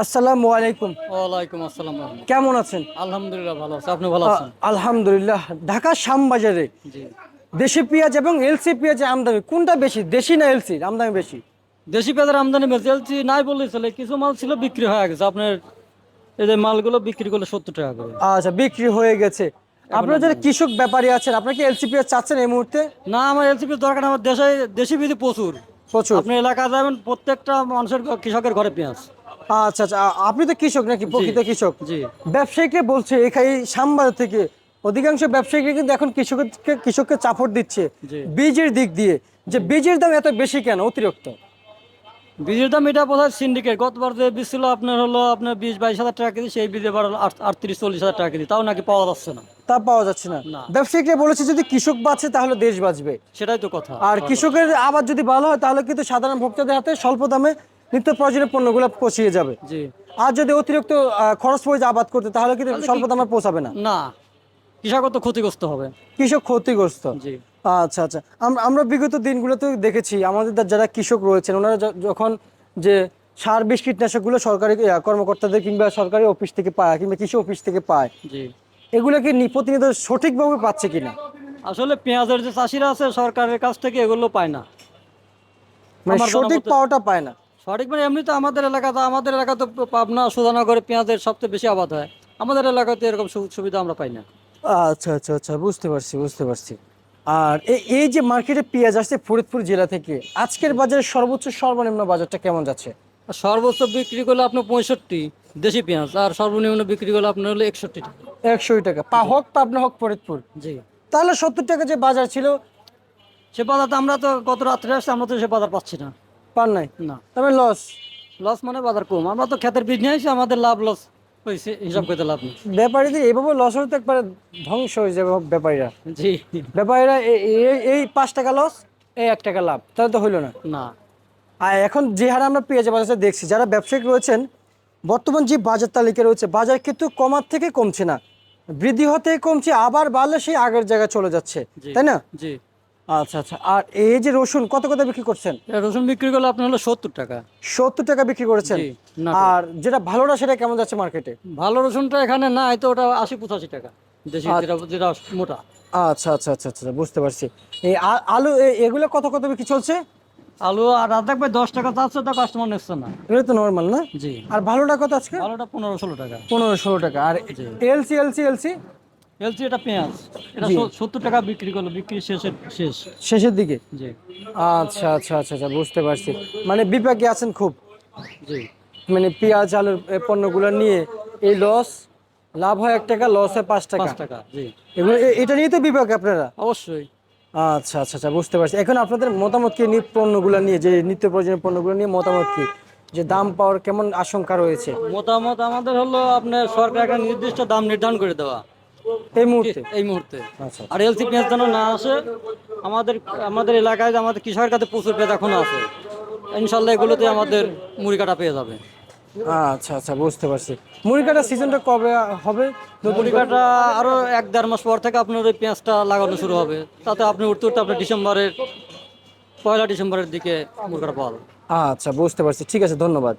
আসসালামু আলাইকুম। ওয়ালাইকুম আসসালাম কেমন আছেন? আলহামদুলিল্লাহ ভালো আছে। আপনি ভালো আছেন? আলহামদুলিল্লাহ। ঢাকা শ্যামবাজারে দেশি পেঁয়াজ এবং এলসি পেঁয়াজের আমদানি কোনটা বেশি দেশি না এলসি আমদানি বেশি? দেশি পেঁয়াজের আমদানি বেশি। এলসি নাই বললেই চলে। কিছু মাল ছিল বিক্রি হয়ে গেছে। আপনার এই যে মালগুলো বিক্রি করলে সত্তর টাকা করে। আচ্ছা বিক্রি হয়ে গেছে। আপনারা যারা কৃষক ব্যাপারী আছেন আপনারা কি এলসি পেঁয়াজ চাচ্ছেন এই মুহূর্তে? না আমার এলসি পেঁয়াজ দরকার আমার দেশে দেশি বিধি প্রচুর। প্রচুর। আপনি এলাকা যাবেন প্রত্যেকটা মানুষের কৃষকের ঘরে পেঁয়াজ। আচ্ছা আচ্ছা আপনি তো কৃষক নাকি? প্রকৃত কৃষক। জি। ব্যবসায়ীকে বলছে এখানে সাম্বার থেকে। অধিকাংশ ব্যবসায়ীকে কিন্তু এখন কৃষককে কৃষককে চাপড় দিচ্ছে বীজের দিক দিয়ে। যে বীজের দাম এত বেশি কেন? অতিরিক্ত। বীজের দাম এটা বোধহয় সিন্ডিকেট গতবার যে বীজ ছিল আপনার হলো আপনার বিশ বাইশ হাজার টাকা কেজি সেই বীজ এবার আটত্রিশ চল্লিশ হাজার টাকা কেজি। তাও নাকি পাওয়া যাচ্ছে না। তা পাওয়া যাচ্ছে না। বলেছে যদি কৃষক বাঁচে তাহলে দেশ বাঁচবে। সেটাই তো কথা। আর কৃষকের আবাদ যদি ভালো হয় তাহলে কিন্তু সাধারণ ভোক্তাদের হাতে স্বল্প দামে নিত্য প্রয়োজনীয় পণ্যগুলো পৌঁছিয়ে যাবে। জি। আর যদি অতিরিক্ত খরচ পড়ে আবাদ করতে তাহলে কিন্তু স্বল্প দামে পৌঁছাবে না। না। কৃষকও তো ক্ষতিগ্রস্ত হবে। কৃষক ক্ষতিগ্রস্ত। জি। আচ্ছা আচ্ছা। আমরা বিগত দিনগুলোতে দেখেছি আমাদের যারা কৃষক রয়েছেন ওনারা যখন যে সার বিষ কীটনাশকগুলো সরকারি কর্মকর্তাদের কিংবা সরকারি অফিস থেকে পায় কিংবা কৃষি অফিস থেকে পায় জি। এগুলোকে নি- প্রতিনিয়ত সঠিকভাবে পাচ্ছে কিনা? আসলে পেঁয়াজের যে চাষিরা আছে সরকারের কাছ থেকে এগুলো পায় না। মানে সঠিক পাওয়াটা পায় না। সঠিক মানে এমনি তো আমাদের এলাকাতে আমাদের এলাকা তো পাবনা সুধানগরে পেঁয়াজের সবচেয়ে বেশি আবাদ হয়। আমাদের এলাকাতে এরকম সুযোগ সুবিধা আমরা পাই না। আচ্ছা আচ্ছা আচ্ছা বুঝতে পারছি বুঝতে পারছি। আর এই- যে মার্কেটে পেঁয়াজ আসছে ফরিদপুর জেলা থেকে আজকের বাজারে সর্বোচ্চ সর্বনিম্ন বাজারটা কেমন যাচ্ছে? সর্বোচ্চ বিক্রি করলে আপনার পঁয়ষট্টি দেশি পেঁয়াজ আর সর্বনিম্ন বিক্রি করলে আপনার হলো একষট্টি টাকা। একশো টাকা। পা হোক পাবনা হোক ফরিদপুর। জি। তাহলে সত্তর টাকা যে বাজার ছিল সে বাজার তো আমরা তো গত রাত্রে আসছি আমরা তো সে বাজার পাচ্ছি না। পার নাই? না। তবে লস লস মানে বাজার কম। আমরা তো ক্ষেতের বীজ নিয়ে আমাদের লাভ লস হিসাব করতে লাভ নেই। ব্যাপারীদের এইভাবে লস হলে তো একবারে ধ্বংস হয়ে যাবে ব্যাপারীরা। জি। ব্যাপারীরা এই পাঁচ টাকা লস এই এক টাকা লাভ তাহলে তো হইল না। না। আর এখন যে হারে আমরা পেঁয়াজ বাজারে দেখছি যারা ব্যবসায়িক রয়েছেন বর্তমান যে বাজার তালিকা রয়েছে বাজার কিন্তু কমার থেকে কমছে না। বৃদ্ধি হতে কমছে আবার বাড়লে সেই আগের জায়গায় চলে যাচ্ছে তাই না? জি। আচ্ছা আচ্ছা। আর এই যে রসুন কত কত বিক্রি করছেন? রসুন বিক্রি করলে আপনার হলো সত্তর টাকা। সত্তর টাকা বিক্রি করেছেন? আর যেটা ভালোটা সেটা কেমন যাচ্ছে মার্কেটে? ভালো রসুনটা এখানে নাই তো ওটা আশি পঁচাশি টাকা। দেশি যেটা যেটা মোটা। আচ্ছা আচ্ছা আচ্ছা আচ্ছা বুঝতে পারছি। এই আলু এগুলো কত কত বিক্রি চলছে? আলু আর রাত দেখবে দশ টাকা চাচ্ছে তো কাস্টমার নিচ্ছে না। এগুলো তো নর্মাল না? জি। আর ভালোটা কত আজকে? ভালোটা পনেরো ষোলো টাকা। পনেরো ষোলো টাকা। আর এলসি এলসি এলসি? এলসি এটা পেঁয়াজ। এটা সত্তর টাকা বিক্রি করল বিক্রি শেষের শেষ। শেষের দিকে? জি। আচ্ছা আচ্ছা আচ্ছা আচ্ছা বুঝতে পারছি। মানে বিপাকে আছেন খুব? জি। মানে পেঁয়াজ আলুর পণ্যগুলো নিয়ে এই লস লাভ হয় এক টাকা লস হয় পাঁচ টাকা? টাকা জি। এগুলো এটা নিয়ে তো বিপাকে আপনারা? অবশ্যই। আচ্ছা আচ্ছা আচ্ছা বুঝতে পারছি। এখন আপনাদের মতামত কি? পণ্যগুলো নিয়ে যে নিত্য প্রয়োজনীয় পণ্যগুলো নিয়ে মতামত কি? যে দাম পাওয়ার কেমন আশঙ্কা রয়েছে? মতামত আমাদের হলো আপনার সরকার একটা নির্দিষ্ট দাম নির্ধারণ করে দেওয়া। এই মুহূর্তে? এই মুহূর্তে। আচ্ছা। আর এলসি পেঁয়াজ যেন না আসে আমাদের আমাদের এলাকায় আমাদের কৃষকের কাছে প্রচুর পেঁয়াজ এখনও আছে। ইনশাল্লাহ এগুলোতে আমাদের মুড়ি কাটা পেয়ে যাবে। আচ্ছা আচ্ছা বুঝতে পারছি। মুড়ি কাটার সিজনটা কবে হবে? মুড়ি কাটা আরও এক দেড় মাস পর থেকে আপনার ওই পেঁয়াজটা লাগানো শুরু হবে। তাতে আপনি উঠতে উঠতে আপনার ডিসেম্বরের পয়লা ডিসেম্বরের দিকে মুড়ি কাটা পাওয়া আচ্ছা বুঝতে পারছি। ঠিক আছে ধন্যবাদ।